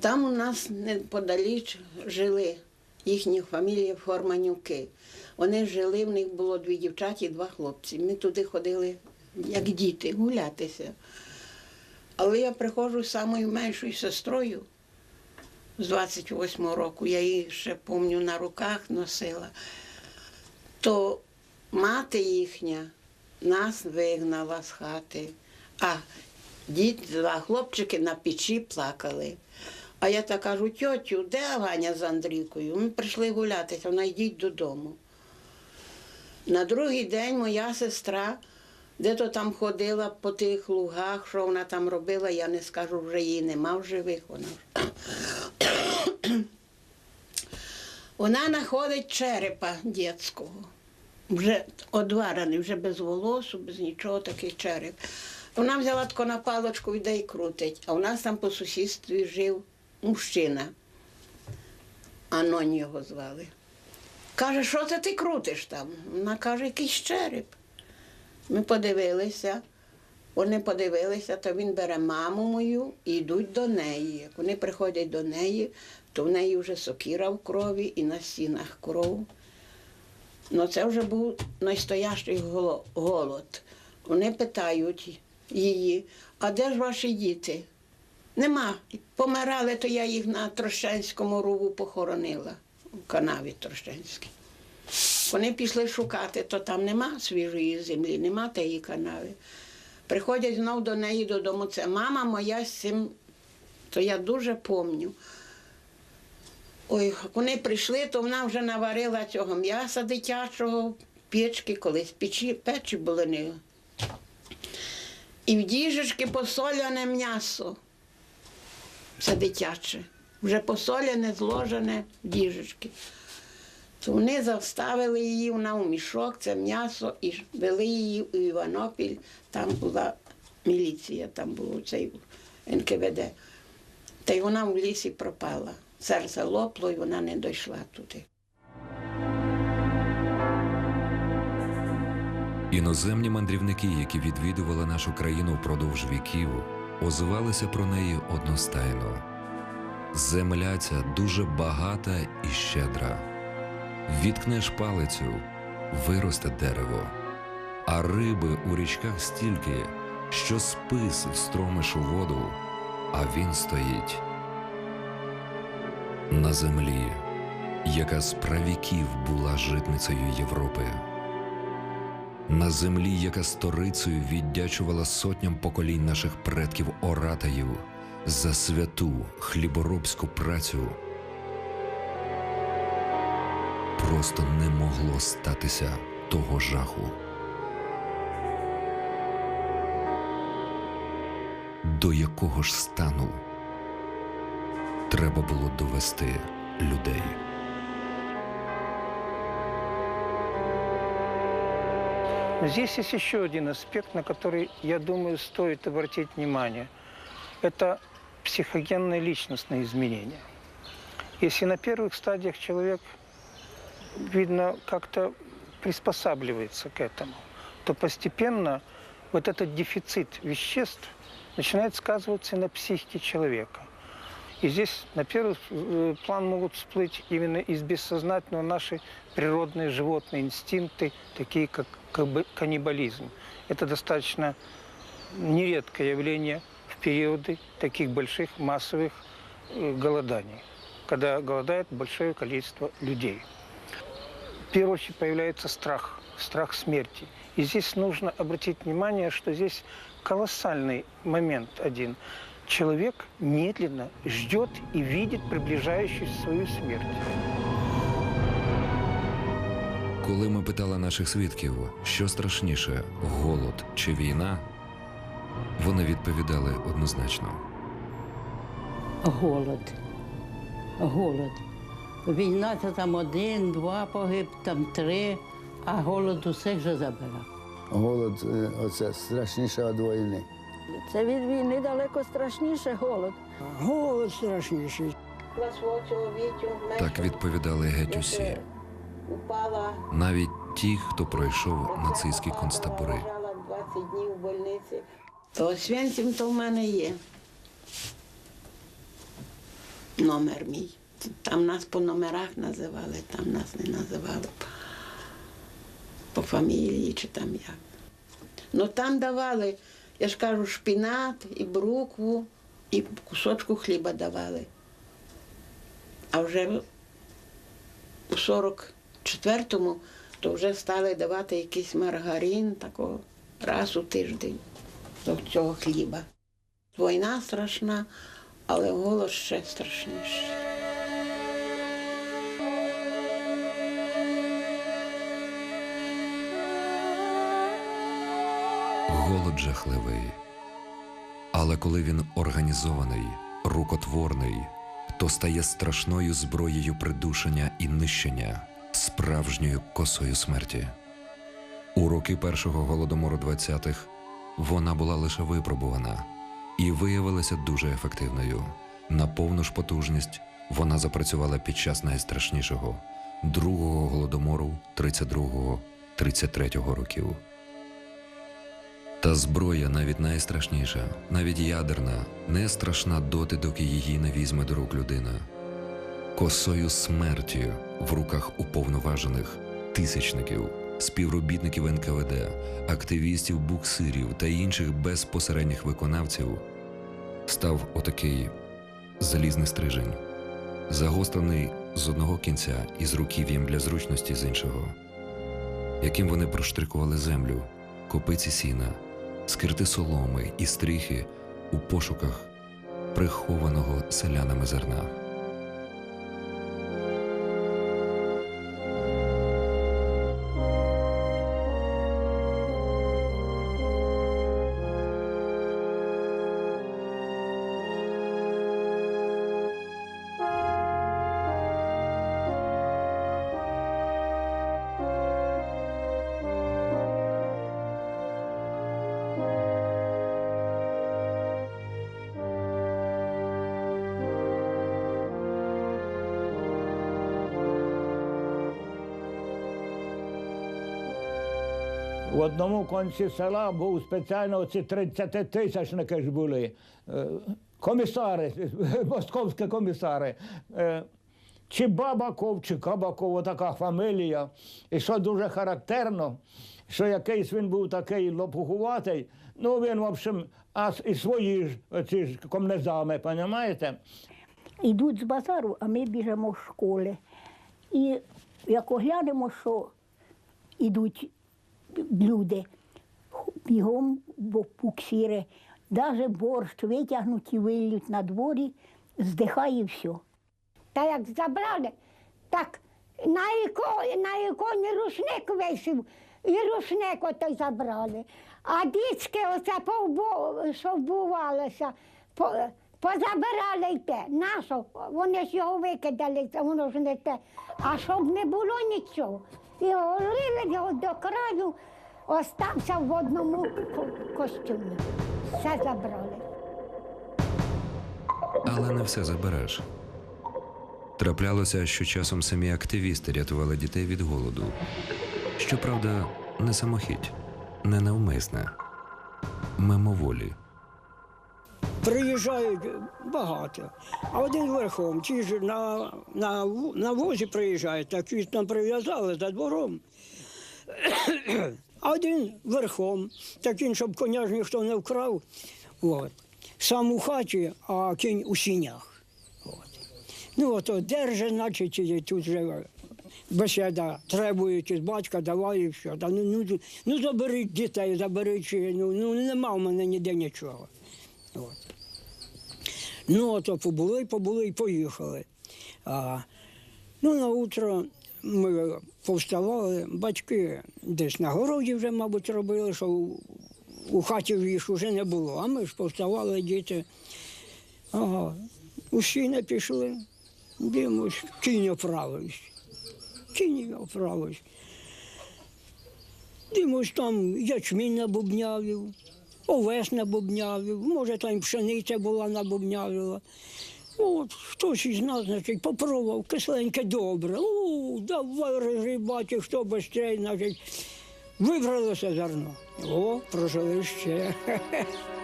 Там у нас неподаліч жили їхні фамілії Форманюки. Вони жили, в них було дві дівчата і два хлопці. Ми туди ходили, як діти, гулятися. Але я приходжу з самою меншою сестрою з 28-го року, я її ще пам'ятаю, на руках носила, то мати їхня нас вигнала з хати. А діти, два хлопчики на печі плакали. А я так кажу, тьотю, де Ваня з Андрійкою? Ми прийшли гулятися, вона йдіть додому. На другий день моя сестра де-то там ходила по тих лугах, що вона там робила, я не скажу, вже її нема в живих. Вона, вона знаходить черепа дітського, вже одварений, вже без волосу, без нічого, такий череп. Вона взяла таку на паличку і крутить. А у нас там по сусідстві жив мужчина. Анонь його звали. Каже, що це ти крутиш там? Вона каже, якийсь череп. Ми подивилися, вони подивилися, то він бере маму мою і йдуть до неї. Як вони приходять до неї, то в неї вже сокіра в крові і на стінах кров. Ну це вже був найстоящий голод. Вони питають її, а де ж ваші діти? Нема. Помирали, то я їх на Трощенському рову похоронила, в канаві Трощенській. Вони пішли шукати, то там нема свіжої землі, нема тієї канави. Приходять знов до неї додому. Це мама моя з цим, то я дуже пам'ятаю. Ой, вони прийшли, то вона вже наварила цього м'яса дитячого, печки колись, печі, печі були. І в діжечки посоляне м'ясо. Це дитяче. Вже посоляне, зложене діжечки. То вони заставили її вона у мішок, це м'ясо, і вели її у Іванопіль. Там була міліція, там було цей НКВД. Та й вона в лісі пропала. Серце лопло, і вона не дійшла туди. Іноземні мандрівники, які відвідували нашу країну впродовж віків, озивалися про неї одностайно. Земля ця дуже багата і щедра. Відкнеш палицю, виросте дерево, а риби у річках стільки, що спис встромиш у воду, а він стоїть. На землі, яка з правіків була житницею Європи на землі, яка сторицею віддячувала сотням поколінь наших предків оратаїв за святу хліборобську працю, просто не могло статися того жаху. До якого ж стану треба було довести людей. Здесь есть еще один аспект, на который, я думаю, стоит обратить внимание. Это психогенное личностное изменение. Если на первых стадиях человек, видно, как-то приспосабливается к этому, то постепенно вот этот дефицит веществ начинает сказываться на психике человека. И здесь на первый э, план могут всплыть именно из бессознательного наши природные животные инстинкты, такие как каннибализм. Это достаточно нередкое явление в периоды таких больших массовых э, голоданий, когда голодает большое количество людей. В первую очередь появляется страх, страх смерти. И здесь нужно обратить внимание, что здесь колоссальный момент один. Человек медленно ждет и видит приближающуюся свою смерть. Коли ми питали наших свідків, що страшніше голод чи війна, вони відповідали однозначно. Голод. Голод. Війна це там один, два погиб, там три, а голод усіх же забирав. Голод е, оце страшніше від війни. Це від війни далеко страшніше голод. Голод страшніший. Так відповідали геть усі, Упала, навіть ті, хто пройшов нацистські концтабори. лежала 20 днів в больниці. То Освенцим то в мене є. номер мій. Там нас по номерах називали, там нас не називали по фамілії чи там як. Ну там давали, я ж кажу, шпінат і брукву, і кусочку хліба давали. А вже у 44-му то вже стали давати якийсь маргарин такого раз у тиждень до цього хліба. Війна страшна, але голод ще страшніший. Голод жахливий. Але коли він організований, рукотворний, то стає страшною зброєю придушення і нищення, справжньою косою смерті. У роки першого голодомору 20-х вона була лише випробувана і виявилася дуже ефективною. На повну ж потужність вона запрацювала під час найстрашнішого другого голодомору 32-33 років. Та зброя навіть найстрашніша, навіть ядерна, не страшна доти, доки її не візьме до рук людина. Косою смерті в руках уповноважених тисячників, співробітників НКВД, активістів, буксирів та інших безпосередніх виконавців став отакий залізний стрижень, загострений з одного кінця і з руків'ям для зручності з іншого яким вони проштрикували землю, копиці сіна, скирти соломи і стріхи у пошуках прихованого селянами зерна. В одному кінці села був спеціально ці 30 тисячники ж були. е, Комісари, московські комісари. Е, Чи Бабаков, чи Кабаков, така фамілія. І що дуже характерно, що якийсь він був такий лопухуватий, ну він, в общем, а і свої ж ці ж комнезами, розумієте? Йдуть з базару, а ми біжимо з школи. І як оглянемо, що йдуть люди, бігом бо буксири, навіть борщ витягнуть і вилють на дворі, здихає все. Та як забрали, так на іконі, на іконі рушник висів, і рушник отой забрали. А дітки оце що вбувалося, позабирали й те. Нащо? Вони ж його викидали, воно ж не те. А щоб не було нічого. І голили його до краю, остався в одному костюмі. Все забрали. Але не все забереш. Траплялося, що часом самі активісти рятували дітей від голоду. Щоправда, не самохідь, не навмисне, мимоволі. Приїжджають багато. А один верхом, ті ж на, на, на возі приїжджають, так їх там прив'язали за двором. А один верхом, так він, щоб коня ж ніхто не вкрав. От. Сам у хаті, а кінь у сінях. От. Ну, ото держи, значить, і тут же бесіда, требують із батька, давай і все. Та, ну, ну, ну, заберіть дітей, заберіть, ну, ну, нема в мене ніде нічого. От. Ну, ото побули, побули і поїхали. А, ну, на утро ми повставали, батьки десь на городі вже, мабуть, робили, що у, у хаті їх вже не було. А ми ж повставали, діти. Ага, усі не пішли. Дивимось, кінь оправився. Кінь оправився. Дивимось, там ячмінь набубнявів, овес набубнявив, може там пшениця була набубнявила. От, хтось із нас, значить, попробував кисленьке добре. У, давай розгрібати, хто швидше, значить. Вибралося зерно. О, прожили ще.